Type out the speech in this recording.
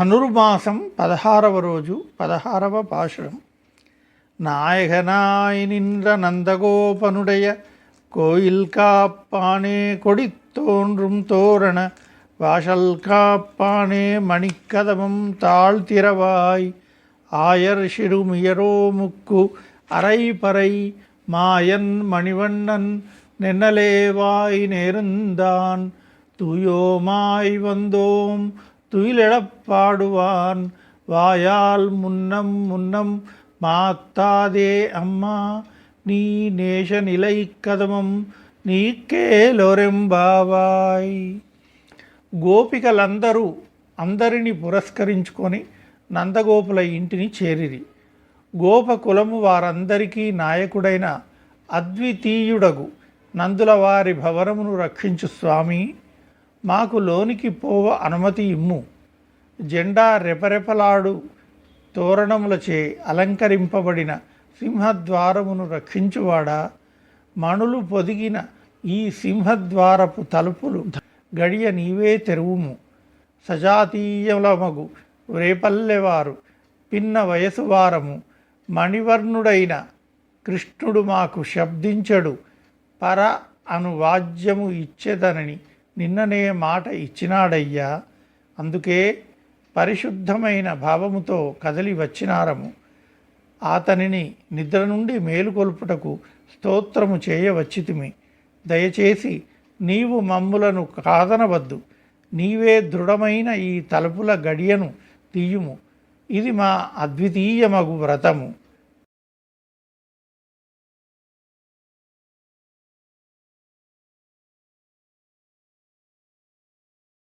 ధనుర్మాసం పదహారవ రోజు పదహారవ పాశురం நாயகனாய் நின்ற நந்தகோபனுடைய கோயில் காப்பானே கொடித்தோன்றும் தோரண வாசல் காப்பானே மணிக்கதவம் தாழ்த்திரவாய் ஆயர் சிறுமியரோ முக்கு அரைபறை மாயன் மணிவண்ணன் நென்னலேவாய் நேர்ந்தான் தூயோமாய் வந்தோம் துயிலிழப்பாடுவான் வாயால் முன்னம் முன்னம் మాత్తాదే అమ్మా నీ నేష నిలై కదమం నీకే లోరెంబావాయ్ గోపికలందరూ అందరిని పురస్కరించుకొని నందగోపుల ఇంటిని చేరిరి గోపకులము వారందరికీ నాయకుడైన అద్వితీయుడగు నందుల వారి భవనమును రక్షించు స్వామి మాకు లోనికి పోవ అనుమతి ఇమ్ము. జెండా రెపరెపలాడు తోరణములచే అలంకరింపబడిన సింహద్వారమును రక్షించువాడా? మణులు పొదిగిన ఈ సింహద్వారపు తలుపులు గడియ నీవే తెరువుము. సజాతీయలమగు రేపల్లెవారు పిన్న వయసు వారము మణివర్ణుడైన కృష్ణుడు మాకు శబ్దించడు. పర అనువాజ్యము ఇచ్చేదనని నిన్ననే మాట ఇచ్చినాడయ్యా. అందుకే పరిశుద్ధమైన భావముతో కదలి వచ్చినారము. అతనిని నిద్ర నుండి మేలుకొల్పుటకు స్తోత్రము చేయవచ్చితిమి. దయచేసి నీవు మమ్ములను కాదనవద్దు. నీవే దృఢమైన ఈ తలుపుల గడియను తీయుము. ఇది మా అద్వితీయమగు వ్రతము.